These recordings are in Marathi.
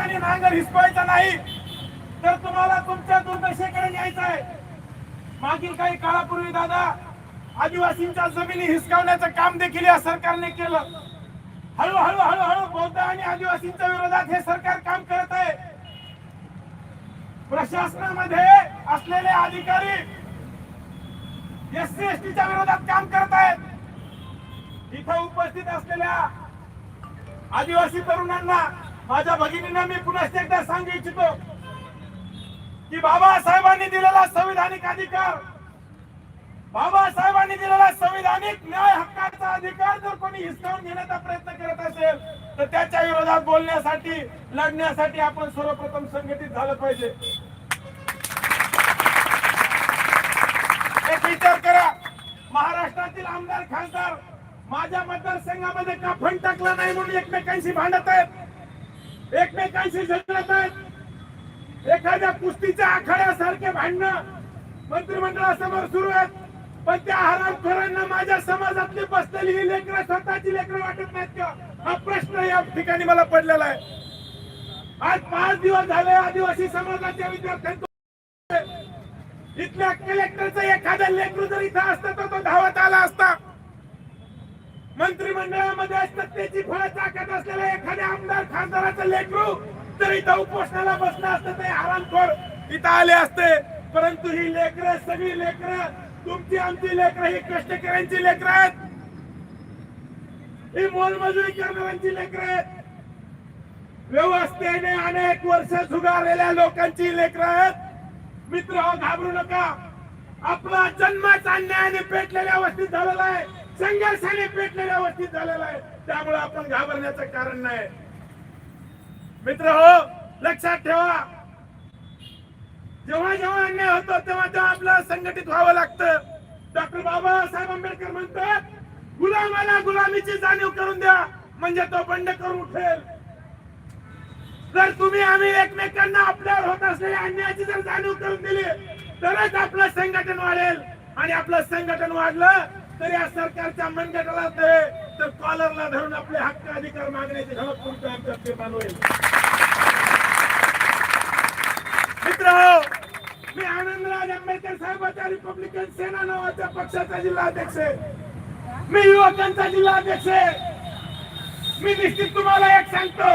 आणि नांगर हिसपायचा नाही तर तुम्हाला तुमच्या दुर्दशेकडे न्यायचं आहे. मागील काही काळापूर्वी दादा आदिवासींच्या जमिनी हिसकावण्याचं काम देखील या सरकारने केलं. हळूहळू हळूहळू बौद्ध आणि आदिवासींच्या विरोधात हे सरकार काम करत आहे. प्रशासनामध्ये असलेले अधिकारी एस सी एस विरोधात काम करत आहेत. इथं उपस्थित असलेल्या आदिवासी तरुणांना माझ्या भगिनींना मी पुन्हा एकदा सांगू इच्छितो की बाबासाहेबांनी दिलेला संविधानिक अधिकार बाबासाहेबांनी दिलेला संविधानिक न्याय हक्काचा अधिकार जर कोणी हिसकावून घेण्याचा प्रयत्न करत असेल तर त्याच्या विरोधात बोलण्यासाठी लढण्यासाठी आपण सर्वप्रथम संघटित झालं पाहिजे. एक विचार करा महाराष्ट्रातील आमदार खासदार माझ्या मतदारसंघामध्ये का फंड टाकला नाही म्हणून एकमेकांशी भांडत आहेत? एकमेकांशी झगडत आहेत. एखाद्या कुस्तीच्या आखाड्यासारखे भांडणं मंत्रिमंडळासमोर सुरू आहेत. पण त्या हरामखोरांना माझ्या समाजातली बसलेली ही लेकरं स्वतःची लेकरं वाटत नाहीत का? हा प्रश्न या ठिकाणी मला पडलेला आहे. आज पाच दिवस झाले आदिवासी समाजाच्या विद्यार्थ्यांचं इथल्या कलेक्टरचं एखादा लेकरू जर इथं असतं तर तो धावत आला असता. मंत्रिमंडळामध्ये सत्तेची फळ चाकत असलेल्या एखाद्या आमदार खासदाराचं लेकरू तर इथं उपोषणाला बसलं असतं ते आरामखोर इथं आले असते. परंतु ही लेकरं सगळी लेकरं तुमची आमची लेकरं ही कष्टकऱ्यांची लेकरं आहेत. ही मोलमजुरी करणाऱ्यांची लेकर आहेत. व्यवस्थेने अनेक वर्ष झुगारलेल्या लोकांची लेकरं आहेत. मित्र हो घाबरू नका. आपला जन्माचा अन्यायाने पेटलेल्या अवस्थेत झालेला आहे. संघर्षाने पेटलेल्या अवस्थेत झालेला आहे. त्यामुळे आपण घाबरण्याचं कारण नाही. मित्र हो लक्षात ठेवा. जेव्हा जेव्हा अन्याय होतो तेव्हा तेव्हा आपल्याला संघटित व्हावं लागतं. डॉक्टर बाबासाहेब आंबेडकर म्हणतात गुलामाला गुलामीची जाणीव करून द्या म्हणजे तो बंड करून उठेल. जर तुम्ही आम्ही एकमेकांना आपल्यावर होत असलेल्या अन्यायाची जर जाणीव करून दिली तरच आपलं संघटन वाढेल. आणि आपलं संघटन वाढलं तर या सरकारच्या मनगटाला ते तर कॉलरला धरून आपले हक्क अधिकार मागण्याची धमक तुमच्या आमच्या निर्माण होईल मित्र मी आनंदराज आंबेडकर साहेबांच्या रिपब्लिकन सेना नावाच्या पक्षाचा जिल्हाध्यक्ष आहे. मी युवकांचा जिल्हाध्यक्ष आहे. मी निश्चित तुम्हाला एक सांगतो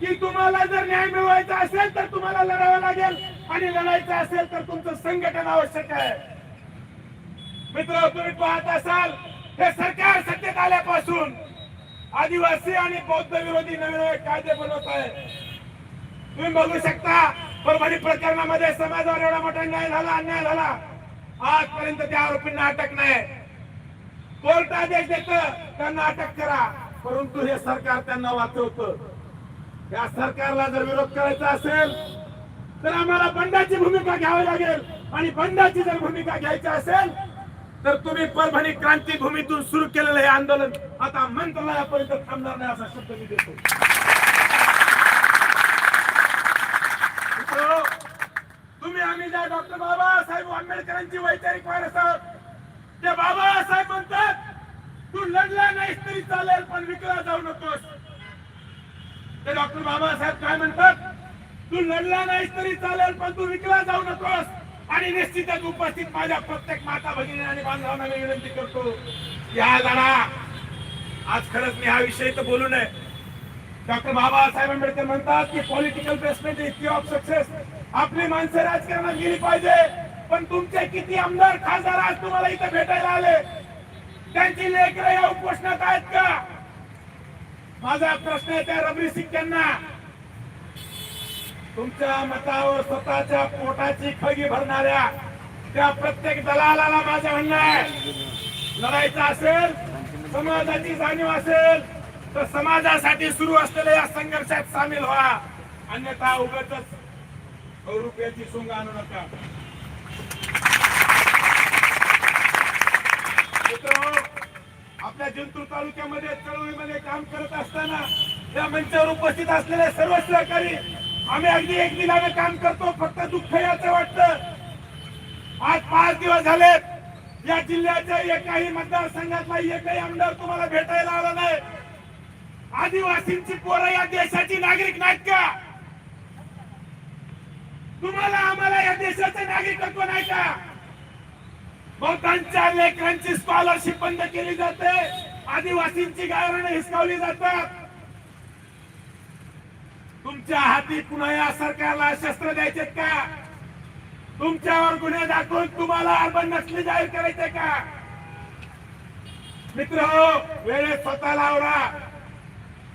की तुम्हाला जर न्याय मिळवायचा असेल तर तुम्हाला लढावं लागेल आणि लढायचं असेल तर तुमचं संघटन आवश्यक आहे मित्र तुम्ही पाहत असाल हे सरकार सत्तेत आल्यापासून आदिवासी आणि बौद्ध विरोधी नवीन नवे कायदे बनवत आहे तुम्ही बघू शकता परभणी प्रकरणामध्ये समाजावर एवढा मोठा न्याय झाला अन्याय झाला. आजपर्यंत त्या आरोपींना अटक नाही. कोर्ट आदेश देत त्यांना अटक करा. परंतु हे सरकार त्यांना वाचवत. या सरकारला जर विरोध करायचा असेल तर आम्हाला बंडाची भूमिका घ्यावी लागेल. आणि बंडाची जर भूमिका घ्यायची असेल तर तुम्ही परभणी क्रांती भूमीतून सुरू केलेलं हे आंदोलन आता मंत्रालयापर्यंत थांबणार नाही असा शब्द मी देतो. तुम्ही आम्ही ज्या डॉक्टर बाबासाहेब आंबेडकरांची वैचारिक माणस आहोत ते बाबासाहेब म्हणतात तू लढला नाहीस तरी चालेल पण विकला जाऊ नकोस. ते डॉक्टर बाबासाहेब काय म्हणतात तू लढला नाहीस तरी चालेल पण तू विकला जाऊ नकोस. आणि निश्चितच उपस्थित माझ्या प्रत्येक माता भगिनी आणि बांधवांना मी विनंती करतो या लढा आज खरंच मी हा विषय तर बोलू नये. डॉक्टर बाबासाहेब आंबेडकर म्हणतात की पॉलिटिकल प्लेसमेंट इतकी ऑफ सक्सेस आपली माणसं राजकारणात गेली पाहिजे पण तुमचे किती आमदार खासदार आज तुम्हाला इथे भेटायला आले? त्यांची लेकर या उपोषणात आहेत का? माझा प्रश्न आहे त्या रबरी सिंग यांना तुमच्या मतावर स्वतःच्या पोटाची खळगी भरणाऱ्या त्या प्रत्येक दलालाला माझं म्हणणं आहे. लढायचं असेल समाजाची जाणीव असेल तर समाजासाठी सुरू असलेल्या या संघर्षात सामील व्हा. अन्यथा उगच रुपयाची सोंग आणू नका. आपल्या जिंतूर तालुक्यामध्ये चळवळीमध्ये काम करत असताना या मंचावर उपस्थित असलेले सर्व सहकारी आम्ही अगदी एक दिलाने काम करतो फक्त दुःख याचं वाटतं. आज पाच दिवस झालेत. या जिल्ह्याच्या एकाही मतदारसंघातला एकही आमदार तुम्हाला भेटायला आला नाही. आदिवासींची पोरं या देशाची नागरिक नाहीत का? तुम्हाला आम्हाला या देशाचं नागरिकत्व नाही का? बहुतांच्या लेकरांची स्कॉलरशिप बंद केली जाते. आदिवासींची गायरण हिसकावली जातात. तुमच्या हाती पुन्हा या सरकारला शस्त्र द्यायचे का? तुमच्यावर गुन्हे दाखवून तुम्हाला अर्बन नसली जाहीर करायचे का? मित्र हो, वेळेत स्वतः आवरा.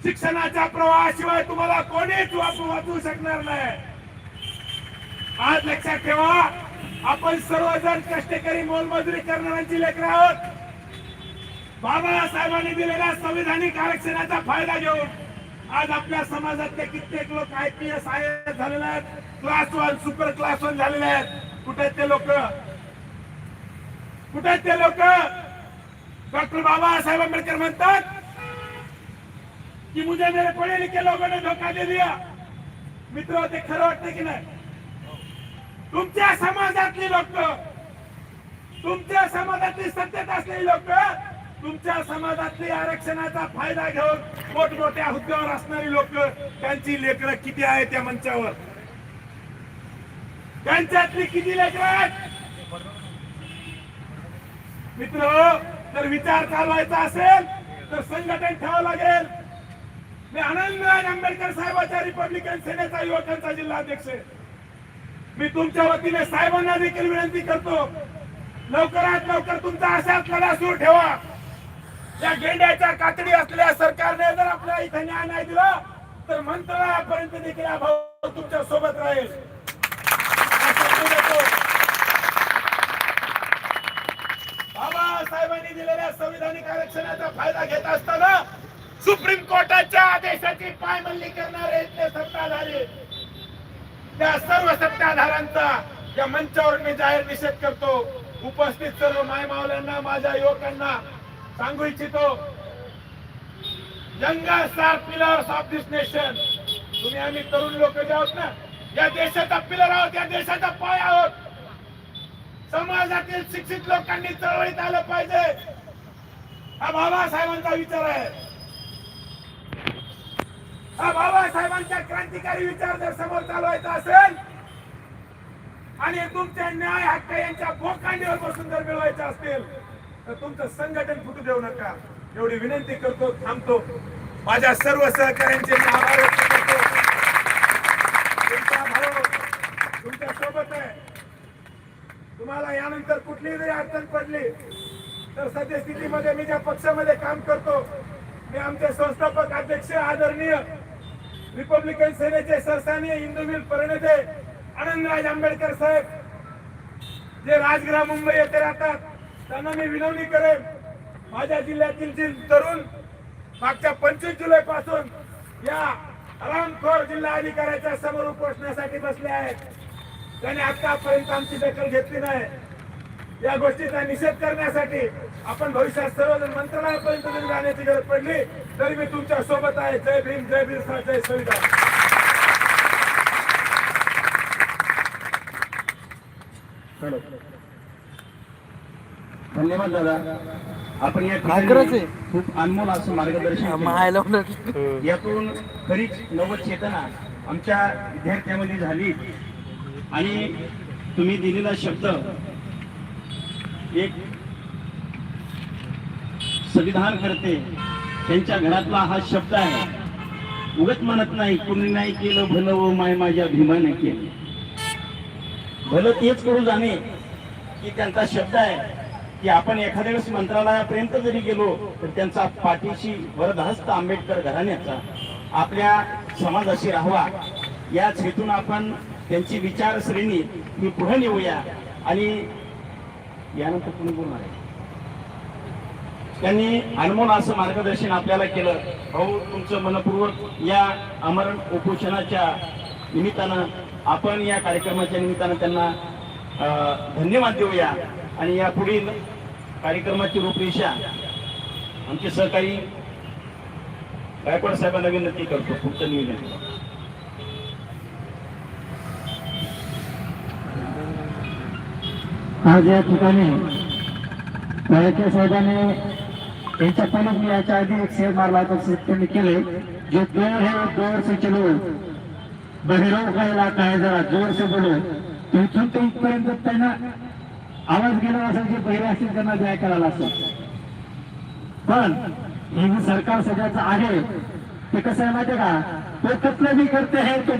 शिक्षणाच्या प्रवाहाशिवाय तुम्हाला कोणीच वाचू वाचवू शकणार नाही. आज लक्षात ठेवा आपण सर्वजण कष्टकरी मोलमजुरी करणाऱ्यांची लेकर आहोत. बाबासाहेबांनी दिलेल्या संविधानिक आरक्षणाचा फायदा घेऊन आज आपल्या समाजातले कित्येक लोक I P S I S झालेले आहेत. Class one super class one झालेले आहेत. कुठे ते लोक? कुठे ते लोक? डॉक्टर बाबासाहेब आंबेडकर म्हणतात कि मुझे मेरे पढ़े लिखे लोगों ने धोखा दे दिया. मित्र ते खरं वाटतं की नाही? तुमच्या समाजातली लोक तुमच्या समाजातली सत्तेत असलेली लोक तुमच्या समाजातली आरक्षणाचा फायदा घेऊन मोठमोठ्या हुद्द्यावर असणारी लोक त्यांची लेकरं किती आहे त्या मंचावर? त्यांच्यातली किती लेकर आहेत? मित्र जर विचार चालवायचा असेल तर संघटन ठेवावं लागेल. मी आनंदराज आंबेडकर साहेबाच्या रिपब्लिकन सेनेचा युवकांचा जिल्हा अध्यक्ष मी तुमच्या वतीने साहेबांना देखील विनंती करतो लवकरात लवकर तुमचा असाच लढा सुरू ठेवा. या गेंड्याच्या कातडी असलेल्या सरकारने जर आपल्या इथे न्याय नाही दिला तर मंत्रालयापर्यंत देखील हा भाऊ तुमच्यासोबत राहील. बाबासाहेबांनी दिलेल्या संविधानिक आरक्षणाचा फायदा घेत असताना सुप्रीम कोर्टाच्या आदेशाची पायमल्ली करणारे इथले सत्ताधारी त्या सर्व सत्ताधारांचा या मंचावर मी जाहीर निषेध करतो. उपस्थित सर्व मायमावल्यांना माझ्या युवकांना सांगू इच्छितो younger are pillars of this nation तुम्ही आम्ही तरुण लोक जे आहोत ना या देशाचा पिलर आहोत या देशाचा पाय आहोत. समाजातील शिक्षित लोकांनी चळवळीत आलं पाहिजे. हा बाबासाहेबांचा विचार आहे. हा बाबासाहेबांच्या क्रांतिकारी विचार जर समोर चालवायचा असेल आणि तुमचे न्याय हक्क यांच्या भोकांडीवर बसून जर मिळवायचे असतील तर तुमचं संघटन फुटू देऊ नका. एवढी विनंती करतो थांबतो. माझ्या सर्व सहकाऱ्यांचे मी आभार व्यक्त करतो. तुमचा भाऊ तुमच्यासोबत आहे. तुम्हाला यानंतर कुठलीही जरी अडचण पडली तर सद्यस्थितीमध्ये मी ज्या पक्षामध्ये काम करतो मी आमचे संस्थापक अध्यक्ष आदरणीय रिपब्लिकन सेनेचे सरसानी इंदुमिल परिणते आनंदराज आंबेडकर साहेब जे राजगृह मुंबई येथे राहतात त्यांना मी विनवणी करेन माझ्या जिल्ह्यातील जे तरुण मागच्या पंचवीस जुलै पासून या रामखोर जिल्हा अधिकाऱ्याच्या समोर उपोषणासाठी बसले आहेत. त्याने आतापर्यंत आमची दखल घेतली नाही. या गोष्टीचा निषेध करण्यासाठी आपण भविष्यात सर्वजण मंत्रालयापर्यंत जरी जाण्याची गरज पडली तरी मी तुमच्यासोबत आहे. जय भीम जय बिरसा जय संविधान धन्यवाद दादा. आपण या. ठिकाणी खूप अनमोल असं मार्गदर्शन यातून खरीच नवद चेतना आमच्या विद्यार्थ्यामध्ये झाली. आणि तुम्ही दिलेला शब्द एक संविधान करते. त्यांच्या घरातला हा शब्द आहे. उगत म्हणत नाही कुणी नाही केलं भलं व माय माझ्या भीमाने केलं. भलं तेच करू जाणे की त्यांचा शब्द आहे. की आपण एखाद्या वेळेस मंत्रालयापर्यंत जरी गेलो तर त्यांचा पाठीशी वरदहस्त आंबेडकर घराण्याचा आपल्या समाजाशी राहावा. याच हेतून आपण त्यांची विचारश्रेणी ही पुढे नेऊया. आणि यानंतर कोणी बोलणार आहे? त्यांनी अनमोल असं मार्गदर्शन आपल्याला केलं. भाऊ तुमचं मनपूर्वक या अमरण उपोषणाच्या निमित्तानं आपण या कार्यक्रमाच्या निमित्तानं त्यांना धन्यवाद देऊया. आणि या पुढील कार्यक्रमाची रूपरेषा आमचे सहकारी गायकवाड साहेबांना विनंती करतो. पुढचं निवेदन आज या ठिकाणी गायकवाड साहेबांनी यांच्या पलक मी याच्या आधी एक शेअर मारला होता त्यांनी केले. जो दौर है वो से चलो बहिरव का इलाका है जरा जोर से बोलो. तो इथून ते इथपर्यंत त्यांना आवाज गेला असेल जे पहिले असतील त्यांना जे करायला असेल पण हे सरकार सगळ्याचं आहे ते कसं आहे माहितीये का? तो कत्ल भी करते हे तो